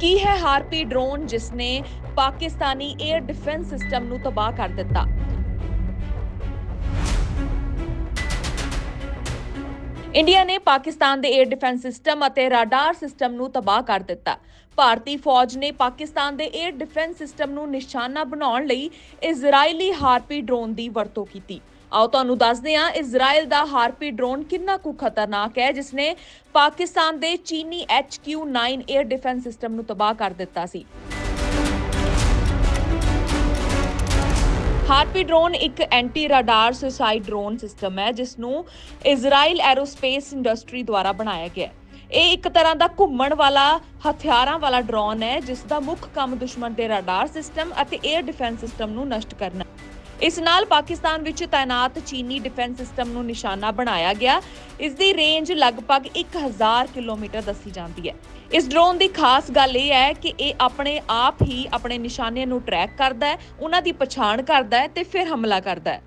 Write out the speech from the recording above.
ਕੀ ਹੈ ਹਾਰਪੀ ਡਰੋਨ ਜਿਸ ਨੇ ਪਾਕਿਸਤਾਨੀ 에ਅਰ ਡਿਫੈਂਸ ਸਿਸਟਮ ਨੂੰ ਤਬਾਹ ਕਰ ਦਿੱਤਾ? ਇੰਡੀਆ ਨੇ ਪਾਕਿਸਤਾਨ ਦੇ 에ਅਰ ਡਿਫੈਂਸ ਸਿਸਟਮ ਅਤੇ ਰਾਡਾਰ ਸਿਸਟਮ ਨੂੰ ਤਬਾਹ ਕਰ ਦਿੱਤਾ। ਭਾਰਤੀ ਫੌਜ ਨੇ ਪਾਕਿਸਤਾਨ ਦੇ 에ਅਰ ਡਿਫੈਂਸ ਸਿਸਟਮ ਨੂੰ ਨਿਸ਼ਾਨਾ ਬਣਾਉਣ ਲਈ ਇਜ਼ਰਾਈਲੀ ਹਾਰਪੀ ਡਰੋਨ ਦੀ ਵਰਤੋਂ ਕੀਤੀ। ਆਓ ਤੁਹਾਨੂੰ ਦੱਸਦੇ ਹਾਂ, ਇਜ਼ਰਾਈਲ ਦਾ ਹਾਰਪੀ ਡਰੋਨ ਕਿੰਨਾ ਕੁ ਖਤਰਨਾਕ ਹੈ, ਜਿਸਨੇ ਪਾਕਿਸਤਾਨ ਦੇ ਚੀਨੀ HQ9 에ਅਰ ਡਿਫੈਂਸ ਸਿਸਟਮ ਨੂੰ ਤਬਾਹ ਕਰ ਦਿੱਤਾ ਸੀ। ਹਾਰਪੀ ਡਰੋਨ ਇੱਕ anti radar suicide drone system ਹੈ, ਜਿਸ ਨੂੰ ਇਜ਼ਰਾਈਲ ਐਰੋਸਪੇਸ ਇੰਡਸਟਰੀ ਦੁਆਰਾ ਬਣਾਇਆ ਗਿਆ ਹੈ। ਇਹ ਇੱਕ ਤਰ੍ਹਾਂ ਦਾ ਘੁੰਮਣ ਵਾਲਾ, ਹਥਿਆਰਾਂ ਵਾਲਾ ਡਰੋਨ ਹੈ, ਜਿਸ ਦਾ ਮੁੱਖ ਕੰਮ ਦੁਸ਼ਮਣ ਦੇ ਰਾਡਾਰ ਸਿਸਟਮ ਅਤੇ 에ਅਰ ਡਿਫੈਂਸ ਸਿਸਟਮ ਨੂੰ ਨਸ਼ਟ ਕਰਨਾ ਇਸ ਨਾਲ ਪਾਕਿਸਤਾਨ ਵਿੱਚ ਤਾਇਨਾਤ ਚੀਨੀ ਡਿਫੈਂਸ ਸਿਸਟਮ ਨੂੰ ਨਿਸ਼ਾਨਾ ਬਣਾਇਆ ਗਿਆ। ਇਸ ਦੀ ਰੇਂਜ ਲਗਭਗ 1000 ਕਿਲੋਮੀਟਰ ਦੱਸੀ ਜਾਂਦੀ ਹੈ। ਇਸ ਡਰੋਨ ਦੀ ਖਾਸ ਗੱਲ ਇਹ ਹੈ ਕਿ ਇਹ ਆਪਣੇ ਆਪ ਹੀ ਆਪਣੇ ਨਿਸ਼ਾਨੇ ਨੂੰ ਟਰੈਕ ਕਰਦਾ ਹੈ, ਉਹਨਾਂ ਦੀ ਪਛਾਣ ਕਰਦਾ ਹੈ ਤੇ ਫਿਰ ਹਮਲਾ ਕਰਦਾ ਹੈ।